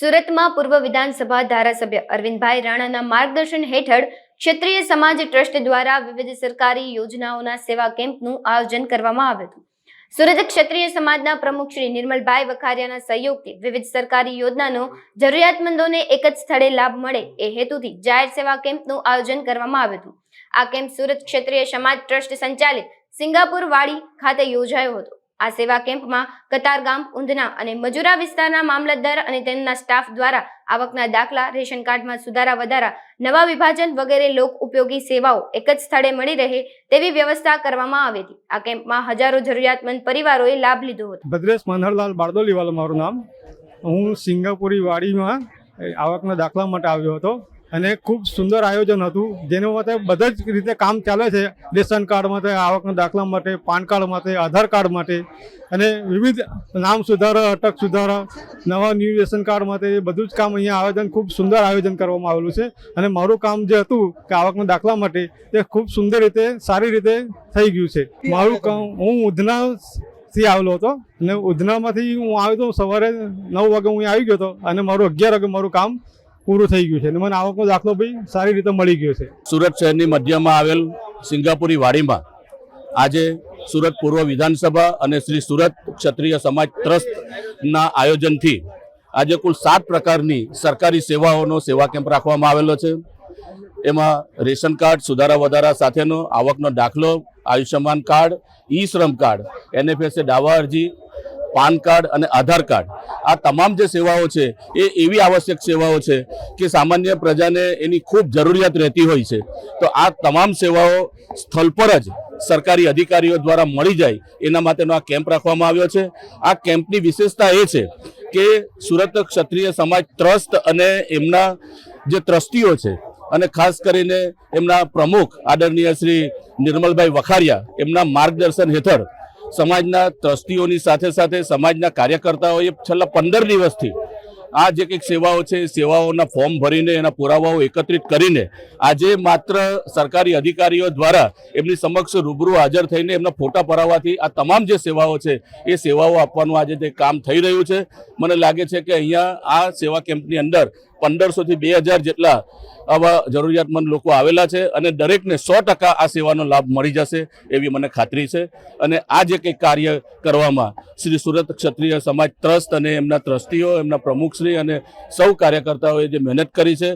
સુરતમાં પૂર્વ વિધાનસભા ધારાસભ્ય અરવિંદભાઈ રાણાના માર્ગદર્શન હેઠળ ક્ષેત્રીય સમાજ ટ્રસ્ટ દ્વારા વિવિધ સરકારી યોજનાઓના સેવા કેમ્પનું આયોજન કરવામાં આવ્યું હતું. સુરત ક્ષત્રિય સમાજના પ્રમુખ શ્રી નિર્મલભાઈ વખારિયાના સહયોગથી વિવિધ સરકારી યોજનાનો જરૂરિયાતમંદોને એક જ સ્થળે લાભ મળે એ હેતુથી જાહેર સેવા કેમ્પનું આયોજન કરવામાં આવ્યું હતું. આ કેમ્પ સુરત ક્ષત્રિય સમાજ ટ્રસ્ટ સંચાલિત સિંગાપુર વાડી ખાતે યોજાયો હતો. આ સેવા કેમ્પમાં કતારગામ, ઉંધના અને મજુરા વિસ્તારના મામલતદાર અને તેમના સ્ટાફ દ્વારા આવકના દાખલા, રેશન કાર્ડમાં સુધારા વધારા, નવા વિભાજન વગેરે લોક ઉપયોગી સેવાઓ એક જ સ્થળે મળી રહે તેવી વ્યવસ્થા કરવામાં આવી હતી. આ કેમ્પમાં હજારો જરૂરિયાતમંદ પરિવારોએ લાભ લીધો હતો. ભદ્રેશ મનહરલાલ બારદોલીવાલા મારું નામ. હું સિંગાપુરી વાડીમાં આવકના દાખલા માટે આવ્યો હતો. અને ખૂબ સુંદર આયોજન હતું. જેના માટે બધા જ રીતે કામ ચાલે છે. રેશન કાર્ડ માટે, આવકના દાખલા માટે, પાન કાર્ડ માટે, આધાર કાર્ડ માટે અને વિવિધ નામ સુધારા, અટક સુધારા, નવા ન્યૂ રેશન કાર્ડ માટે એ બધું જ કામ અહીંયા આયોજન ખૂબ સુંદર આયોજન કરવામાં આવેલું છે. અને મારું કામ જે હતું કે આવકના દાખલા માટે તે ખૂબ સુંદર રીતે, સારી રીતે થઈ ગયું છે. મારું કામ, હું ઉધના થી આવેલો હતો અને ઉધનામાંથી હું આવ્યો તો સવારે નવ વાગે હું આવી ગયો હતો અને મારું અગિયાર વાગે મારું કામ પૂરું થઈ ગયું છે. અને મને આવકનો દાખલો બી સારી રીતે મળી ગયો છે. સુરત શહેરની મધ્યમાં આવેલ સિંગાપુરી વાડીમાં આજે સુરત પૂર્વ વિધાનસભા અને શ્રી સુરત ક્ષત્રિય સમાજ ટ્રસ્ટના આયોજનથી આજે કુલ સાત પ્રકારની સરકારી સેવાઓનો સેવા કેમ્પ રાખવામાં આવેલો છે. એમાં રેશન કાર્ડ, સુધારા વધારા સાથેનો આવકનો દાખલો, આયુષ્યમાન કાર્ડ, ઈ શ્રમ કાર્ડ, એનએફએસએ દાવા અરજી પાન કાર્ડ અને આધાર કાર્ડ. આ તમામ જે સેવાઓ છે, એ એવી આવશ્યક સેવાઓ છે કે સામાન્ય પ્રજાને એની ખૂબ જરૂરિયાત રહેતી હોય છે. તો આ તમામ સેવાઓ સ્થળ પર જ સરકારી અધિકારીઓ દ્વારા મળી જાય, એના માટેનો આ કેમ્પ રાખવામાં આવ્યો છે. આ કેમ્પની વિશેષતા એ છે કે સુરત ક્ષત્રિય સમાજ ટ્રસ્ટ અને એમના જે ટ્રસ્ટીઓ છે અને ખાસ કરીને એમના પ્રમુખ આદરણીય શ્રી નિર્મલભાઈ વખારિયા એમના માર્ગદર્શન હેઠળ સમાજના ટ્રસ્ટીઓની સાથે સાથે સમાજના કાર્યકર્તાઓએ છેલ્લા પંદર દિવસથી આ જે કંઈક સેવાઓ છે સેવાઓના ફોર્મ ભરીને, એના પુરાવાઓ એકત્રિત કરીને આજે માત્ર સરકારી અધિકારીઓ દ્વારા એમની સમક્ષ રૂબરૂ હાજર થઈને એમના ફોટા પરાવવાથી આ તમામ જે સેવાઓ છે, એ સેવાઓ આપવાનું આજે તે કામ થઈ રહ્યું છે. મને લાગે છે કે અહીંયા આ સેવા કેમ્પની અંદર પંદરસોથી બે હજાર જેટલા આવા જરૂરિયાતમંદ લોકો આવેલા છે અને દરેકને સો ટકા આ સેવાનો લાભ મળી જશે એવી મને ખાતરી છે. અને આ જે કંઈક કાર્ય કરવામાં શ્રી સુરત ક્ષત્રિય સમાજ ટ્રસ્ટ અને એમના ટ્રસ્ટીઓ, એમના પ્રમુખશ્રી અને સૌ કાર્યકર્તાઓએ જે મહેનત કરી છે.